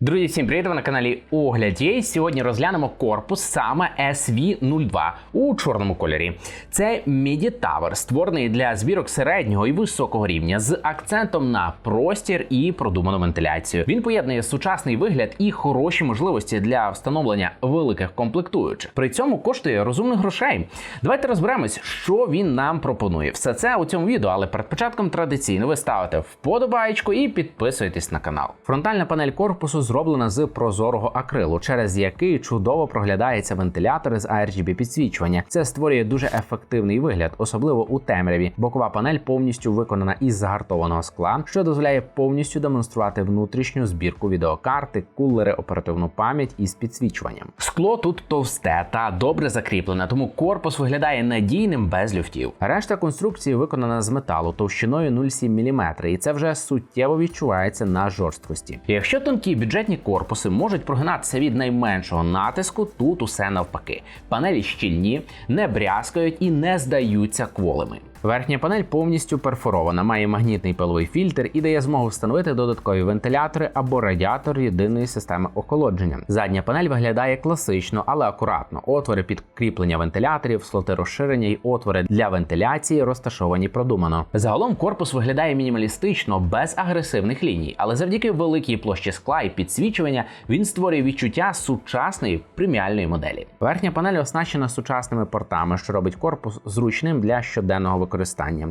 Друзі, всім привіт! Ви на каналі Огляд Є. Сьогодні розглянемо корпус саме SV02 у чорному кольорі. Це MIDI Tower, створений для збірок середнього і високого рівня з акцентом на простір і продуману вентиляцію. Він поєднує сучасний вигляд і хороші можливості для встановлення великих комплектуючих. При цьому коштує розумних грошей. Давайте розберемось, що він нам пропонує. Все це у цьому відео, але перед початком традиційно ви ставите вподобаєчку і підписуєтесь на канал. Фронтальна панель корпусу зроблена з прозорого акрилу, через який чудово проглядається вентилятор з RGB підсвічування. Це створює дуже ефективний вигляд, особливо у темряві. Бокова панель повністю виконана із загартованого скла, що дозволяє повністю демонструвати внутрішню збірку відеокарти, кулери, оперативну пам'ять із підсвічуванням. Скло тут товсте та добре закріплене, тому корпус виглядає надійним без люфтів. Решта конструкції виконана з металу товщиною 0,7 мм, і це вже суттєво відчувається на жорсткості. Якщо тонкі бюджетні корпуси можуть прогинатися від найменшого натиску, тут усе навпаки. Панелі щільні, не брязкають і не здаються кволими. Верхня панель повністю перфорована, має магнітний пиловий фільтр і дає змогу встановити додаткові вентилятори або радіатор єдиної системи охолодження. Задня панель виглядає класично, але акуратно. Отвори під кріплення вентиляторів, слоти розширення і отвори для вентиляції розташовані продумано. Загалом корпус виглядає мінімалістично, без агресивних ліній, але завдяки великій площі скла і підсвічування він створює відчуття сучасної преміальної моделі. Верхня панель оснащена сучасними портами, що робить корпус зручним для щоденного використання.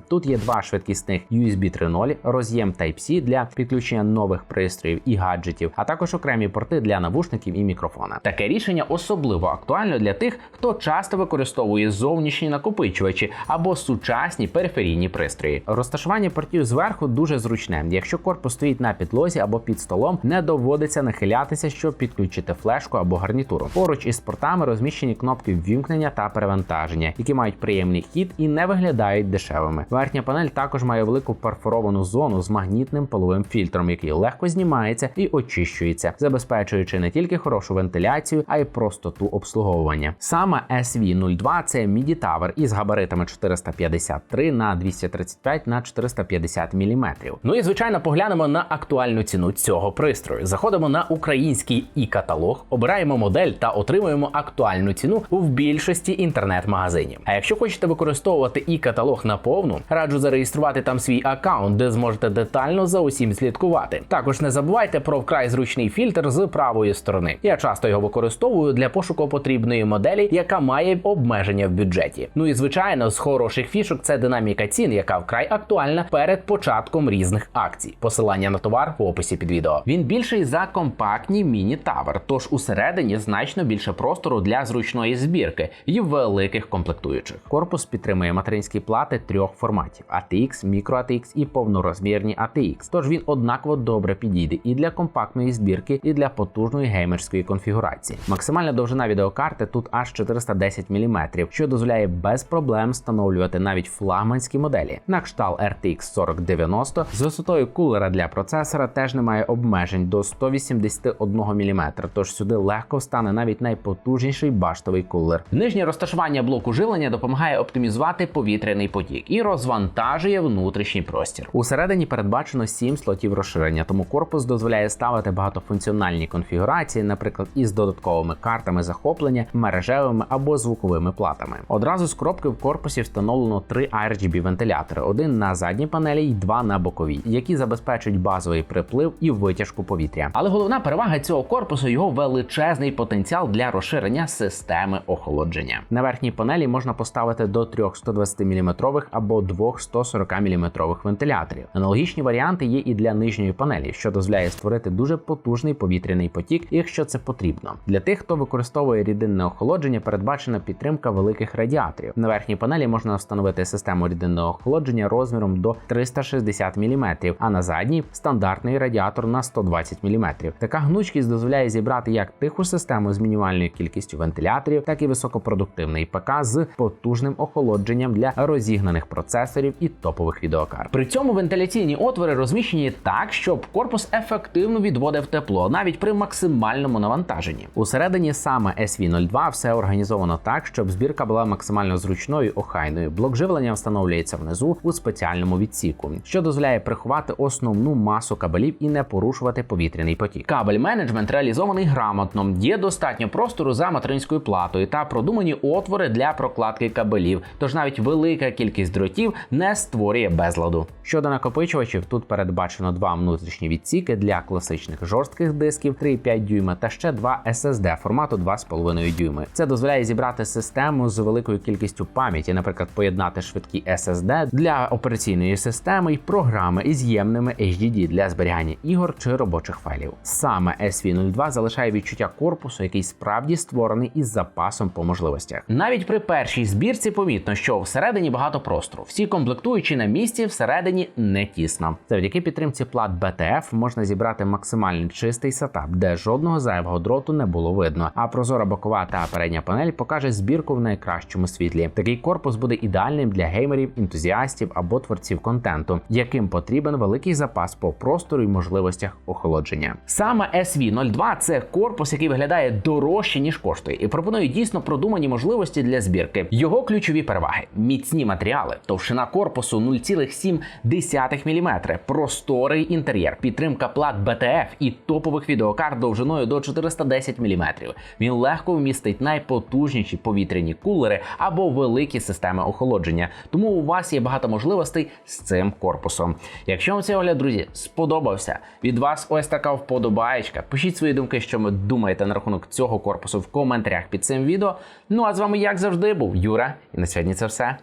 Тут є два швидкісних USB 3.0, роз'єм Type-C для підключення нових пристроїв і гаджетів, а також окремі порти для навушників і мікрофона. Таке рішення особливо актуально для тих, хто часто використовує зовнішні накопичувачі або сучасні периферійні пристрої. Розташування портів зверху дуже зручне. Якщо корпус стоїть на підлозі або під столом, не доводиться нахилятися, щоб підключити флешку або гарнітуру. Поруч із портами розміщені кнопки ввімкнення та перевантаження, які мають приємний хід і не виглядають дешевими. Верхня панель також має велику перфоровану зону з магнітним половим фільтром, який легко знімається і очищується, забезпечуючи не тільки хорошу вентиляцію, а й простоту обслуговування. Саме SV02 це Tower із габаритами 453 на 235 на 450 мм. Ну і звичайно поглянемо на актуальну ціну цього пристрою. Заходимо на український і каталог, обираємо модель та отримуємо актуальну ціну в більшості інтернет-магазинів. А якщо хочете використовувати і каталог наповну, раджу зареєструвати там свій аккаунт, де зможете детально за усім слідкувати. Також не забувайте про вкрай зручний фільтр з правої сторони. Я часто його використовую для пошуку потрібної моделі, яка має обмеження в бюджеті. Ну і звичайно, з хороших фішок це динаміка цін, яка вкрай актуальна перед початком різних акцій. Посилання на товар в описі під відео. Він більший за компактні міні-тавер, тож усередині значно більше простору для зручної збірки і великих комплектуючих. Корпус підтримує материнські плати трьох форматів: ATX, Micro-ATX і повнорозмірні ATX. Тож він однаково добре підійде і для компактної збірки, і для потужної геймерської конфігурації. Максимальна довжина відеокарти тут аж 410 мм, що дозволяє без проблем встановлювати навіть флагманські моделі. На кшталт RTX 4090 з висотою кулера для процесора теж немає обмежень до 181 мм, тож сюди легко встане навіть найпотужніший баштовий кулер. Нижнє розташування блоку живлення допомагає оптимізувати повітряний потік і розвантажує внутрішній простір. Усередині передбачено 7 слотів розширення, тому корпус дозволяє ставити багатофункціональні конфігурації, наприклад, із додатковими картами захоплення, мережевими або звуковими платами. Одразу з коробки в корпусі встановлено три RGB вентилятори: один на задній панелі і два на боковій, які забезпечують базовий приплив і витяжку повітря. Але головна перевага цього корпусу його величезний потенціал для розширення системи охолодження. На верхній панелі можна поставити до трьох 120 мм або двох 140 мм вентиляторів. Аналогічні варіанти є і для нижньої панелі, що дозволяє створити дуже потужний повітряний потік, якщо це потрібно. Для тих, хто використовує рідинне охолодження, передбачена підтримка великих радіаторів. На верхній панелі можна встановити систему рідинного охолодження розміром до 360 мм, а на задній стандартний радіатор на 120 мм. Така гнучкість дозволяє зібрати як тиху систему з мінімальною кількістю вентиляторів, так і високопродуктивний ПК з потужним охолодженням для розігрівання розігнаних процесорів і топових відеокарт. При цьому вентиляційні отвори розміщені так, щоб корпус ефективно відводив тепло навіть при максимальному навантаженні. Усередині саме SV02 все організовано так, щоб збірка була максимально зручною, охайною. Блок живлення встановлюється внизу у спеціальному відсіку, що дозволяє приховати основну масу кабелів і не порушувати повітряний потік. Кабель менеджмент реалізований грамотно. Є достатньо простору за материнською платою та продумані отвори для прокладки кабелів. Тож навіть велика кількість дротів не створює безладу. Щодо накопичувачів, тут передбачено два внутрішні відсіки для класичних жорстких дисків 3,5 дюйма та ще два SSD формату 2,5 дюйми. Це дозволяє зібрати систему з великою кількістю пам'яті, наприклад, поєднати швидкі SSD для операційної системи і програми із ємними HDD для зберігання ігор чи робочих файлів. Саме SV02 залишає відчуття корпусу, який справді створений із запасом по можливостях. Навіть при першій збірці помітно, що всередині багато простору. Всі комплектуючі на місці всередині не тісно. Завдяки підтримці плат BTF можна зібрати максимально чистий сетап, де жодного зайвого дроту не було видно. А прозора бокова та передня панель покаже збірку в найкращому світлі. Такий корпус буде ідеальним для геймерів, ентузіастів або творців контенту, яким потрібен великий запас по простору і можливостях охолодження. Саме SV02 – це корпус, який виглядає дорожче ніж коштує, і пропонує дійсно продумані можливості для збірки. Його ключові переваги: міцні матеріали, товщина корпусу 0,7 мм, просторий інтер'єр, підтримка плат BTF і топових відеокарт довжиною до 410 мм. Він легко вмістить найпотужніші повітряні кулери або великі системи охолодження. Тому у вас є багато можливостей з цим корпусом. Якщо вам цей огляд, друзі, сподобався, від вас ось така вподобаєчка. Пишіть свої думки, що ви думаєте на рахунок цього корпусу в коментарях під цим відео. Ну а з вами, як завжди, був Юра, і на сьогодні це все.